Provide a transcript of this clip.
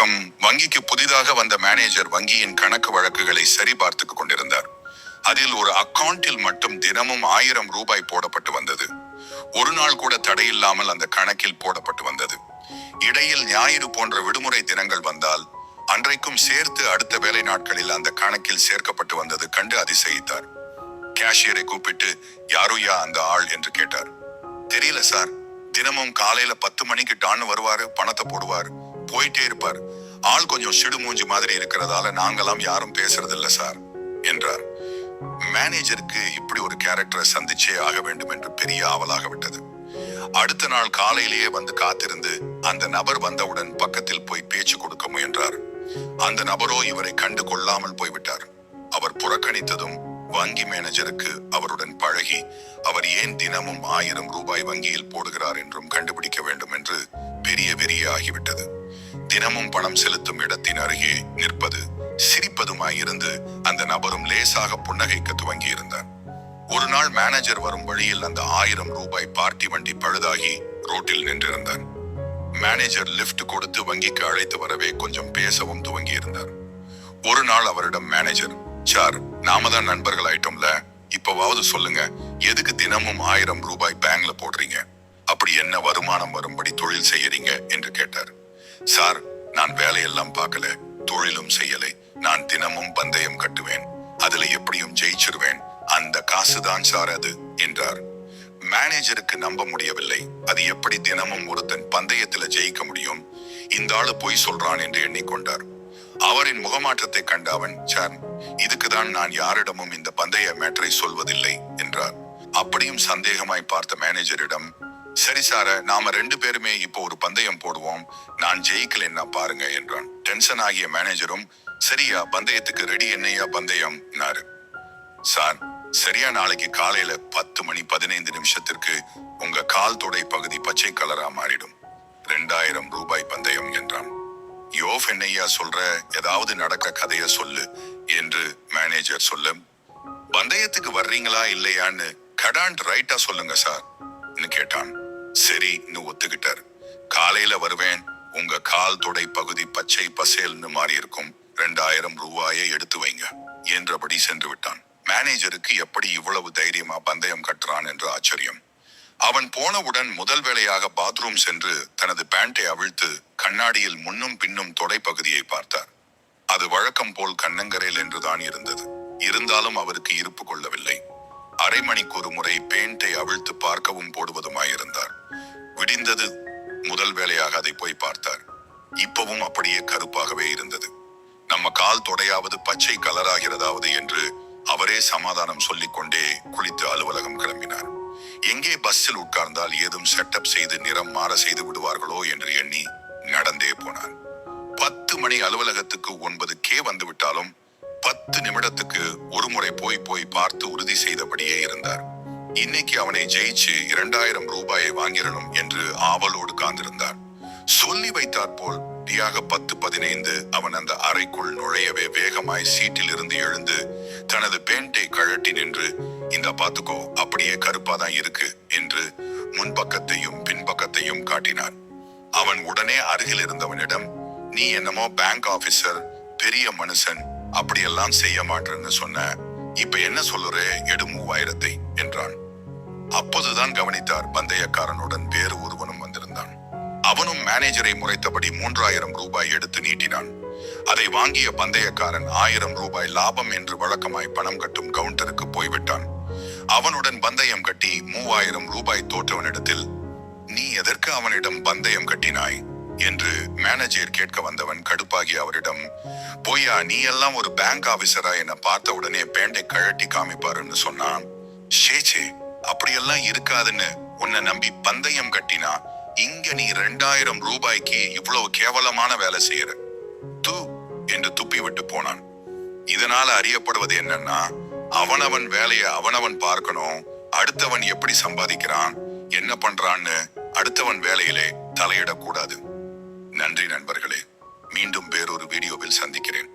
வணக்கம். வங்கிக்கு புதிதாக வந்த மேனேஜர் வங்கியின் கணக்கு வழக்குகளை சரிபார்த்து கொண்டிருந்தார். அதில் ஒரு அக்கவுண்டில் மட்டும் தினமும் ஆயிரம் ரூபாய் போடப்பட்டு வந்தது. ஒரு நாள் கூட தடையில்லாமல் அந்த கணக்கில் போடப்பட்டு வந்தது. இடையில் ஞாயிறு போன்ற விடுமுறை தினங்கள் வந்தால் அன்றைக்கும் சேர்த்து அடுத்த வேலை நாட்களில் அந்த கணக்கில் சேர்க்கப்பட்டு வந்தது கண்டு அதிசயித்தார். கேஷியரை கூப்பிட்டு யாருயா அந்த ஆள்? என்று கேட்டார். தெரியல சார். தினமும் காலையில பத்து மணிக்கு டான்னு வருவாரு பணத்தை போடுவார். போயிட்டே இருப்பார். ஆள் கொஞ்சம் சிடுமூஞ்சி மாதிரி இருக்கிறதால நாங்கெல்லாம் யாரும் பேசுறதில்ல சார் என்றார். மேனேஜருக்கு இப்படி ஒரு கேரக்டரை சந்திச்சே ஆக வேண்டும் என்று பெரிய ஆவலாக விட்டது. அடுத்த நாள் காலையிலேயே வந்து காத்திருந்து அந்த நபர் வந்தவுடன் பக்கத்தில் போய் பேச்சு கொடுக்க முயன்றார். அந்த நபரோ இவரை கண்டு கொள்ளாமல் போய்விட்டார். அவர் புறக்கணித்ததும் வங்கி மேனேஜருக்கு அவருடன் பழகி அவர் ஏன் தினமும் ஆயிரம் ரூபாய் வங்கியில் போடுகிறார் என்றும் கண்டுபிடிக்க வேண்டும் என்று பெரிய வெறியாகிவிட்டது. தினமும் பணம் செலுத்தும் இடத்தின் அருகே நிற்பது சிரிப்பதுமாயிருந்து அந்த நபரும் லேசாக புன்னகைக்க துவங்கி இருந்தார் ஒரு நாள் மேனேஜர் வரும் வழியில் அந்த ஆயிரம் ரூபாய் பார்ட்டி வண்டி பழுதாகி ரோட்டில் நின்றிருந்தார் மேனேஜர் லிப்ட் கொடுத்து வங்கிக்கு அழைத்து வரவே கொஞ்சம் பேசவும் துவங்கி இருந்தார் ஒரு நாள் அவரிடம் மேனேஜர் சார் நாம தான் நண்பர்கள் ஆயிட்டோம்ல இப்பவாவது சொல்லுங்க எதுக்கு தினமும் ஆயிரம் ரூபாய் பேங்க்ல போடுறீங்க? எப்படி என்ன வருமானம் வரும்படி தொழில் செய்யறீங்க? என்று கேட்டார். சார் நான் வேலையெல்லாம் பார்க்கல. தொழிலும் செய்யலை. நான் தினமும் பந்தயம் கட்டுவேன். அதுல எப்படியும் ஜெயிச்சிருவேன். அந்த காசுதான் சார் அது என்றார். மேனேஜருக்கு நம்ப முடியவில்லை. அது எப்படி தினமும் ஒருத்தன் பந்தயத்துல ஜெயிக்க முடியும்? இந்த ஆளு பொய் சொல்றான் என்று எண்ணிக்கொண்டார். அவரின் முகமாற்றத்தை கண்ட அவன் சார் இதுக்குதான் நான் யாரிடமும் இந்த பந்தய மேட்டரை சொல்வதில்லை என்றார். அப்படியும் சந்தேகமாய் பார்த்த மேனேஜரிடம் சரி சார நாம ரெண்டு பேருமே இப்போ ஒரு பந்தயம் போடுவோம். நான் ஜெயிக்கலைன்னா பாருங்க என்றான். டென்ஷன் ஆகிய மேனேஜரும் சரியா பந்தயத்துக்கு ரெடி என்னையா பந்தயம் சார் சரியா நாளைக்கு காலையில பத்து மணி பதினைந்து நிமிஷத்திற்கு உங்க கால் தொடை பகுதி பச்சை கலரா மாறிடும். ரெண்டாயிரம் ரூபாய் பந்தயம் என்றான். யோஃப் என்னையா சொல்ற? ஏதாவது நடக்க கதைய சொல்லு என்று மேனேஜர் சொல்ல பந்தயத்துக்கு வர்றீங்களா இல்லையான்னு கடாண்ட் ரைட்டா சொல்லுங்க சார் கேட்டான். சரின்னு ஒத்துக்கிட்டார். காலையில வருவேன். உங்க கால் தொடை பகுதி பச்சை பசேல்னு மாறி இருக்கும் ரெண்டாயிரம் ரூபாயை எடுத்து வைங்க என்றபடி சென்று விட்டான். மேனேஜருக்கு எப்படி இவ்வளவு தைரியமா பந்தயம் கட்டுறான் என்று ஆச்சரியம். அவன் போனவுடன் முதல் வேளையாக பாத்ரூம் சென்று தனது பேண்டை அவிழ்த்து கண்ணாடியில் முன்னும் பின்னும் தொடைப்பகுதியை பார்த்தார். அது வழக்கம் போல் கண்ணங்கரையில் என்றுதான் இருந்தது. இருந்தாலும் அவருக்கு இருப்பு கொள்ளவில்லை. அரை மணிக்கு ஒரு முறை பேண்டை அவிழ்த்து பார்க்கவும் போடுவதுமாயிருந்தார். விடிந்தது முதல் வேலையாக அதை போய் பார்த்தார். இப்பவும் அப்படியே கருப்பாகவே இருந்தது. நம்ம கால் தொடையாவது பச்சை கலராகிறதாவது என்று அவரே சமாதானம் சொல்லிக்கொண்டே குளித்து அலுவலகம் கிளம்பினார். எங்கே பஸ்ஸில் உட்கார்ந்தால் ஏதும் செட்டப் செய்து நிறம் மாற செய்து விடுவார்களோ என்று எண்ணி நடந்தே போனார். பத்து மணி அலுவலகத்துக்கு ஒன்பது கே வந்துவிட்டாலும் பத்து நிமிடத்துக்கு ஒரு முறை போய் போய் பார்த்து உறுதி செய்தபடியே இருந்தார். இன்னைக்கு அவனை ஜெயிச்சு இரண்டாயிரம் ரூபாயை வாங்கிடணும் என்று ஆவலோடு காந்திருந்தார் சொல்லி வைத்தாற் போல் டியாக பத்து பதினைந்து அவன் அந்த அறைக்குள் நுழையவே வேகமாய் சீட்டில் இருந்து எழுந்து தனது பேண்டை கழட்டி நின்று இந்த பாத்துக்கோ அப்படியே கருப்பாதான் இருக்கு என்று முன்பக்கத்தையும் பின்பக்கத்தையும் காட்டினான். அவன் உடனே அருகில் இருந்தவனிடம் நீ என்னமோ பேங்க் ஆபீசர் பெரிய மனுஷன் அப்படியெல்லாம் செய்ய மாட்டேன்னு சொன்ன. இப்ப என்ன சொல்லுறே? எடு மூவாயிரத்தை என்றான். அப்போதுதான் கவனித்தார் பந்தயக்காரனுடன் வேறு ஒருவனும் வந்திருந்தான். அவனும் மேனேஜரை முறைத்தபடி மூன்றாயிரம் ரூபாய் எடுத்து நீட்டினான். அதை வாங்கிய பந்தயக்காரன் ஆயிரம் ரூபாய் லாபம் என்று வழக்கமாய் பணம் கட்டும் கவுண்டருக்கு போய்விட்டான். அவனுடன் பந்தயம் கட்டி மூவாயிரம் ரூபாய் தோற்றவனிடத்தில் நீ எதற்கு அவனிடம் பந்தயம் கட்டினாய்? என்று மேனேஜர் கேட்க வந்தவன் கடுப்பாகி அவரிடம் போயா நீ எல்லாம் ஒரு பேங்க் ஆபீசரா என்ன பார்த்த உடனே பேண்டை கழட்டி காமிப்பாருன்னு சொன்னான். ஷேச்சே அப்படியெல்லாம் இருக்காதுன்னு உன்னை நம்பி பந்தயம் கட்டினா இங்க நீ ரெண்டாயிரம் ரூபாய்க்கு இவ்வளவு கேவலமான வேலை செய்யற. தூ என்று துப்பி விட்டு போனான். இதனால அறியப்படுவது என்னன்னா அவனவன் வேலையை அவனவன் பார்க்கணும் அடுத்தவன் எப்படி சம்பாதிக்கிறான் என்ன பண்றான்னு அடுத்தவன் வேலையிலே தலையிடக்கூடாது. நன்றி நண்பர்களே. மீண்டும் வேறொரு வீடியோவில் சந்திக்கிறேன்.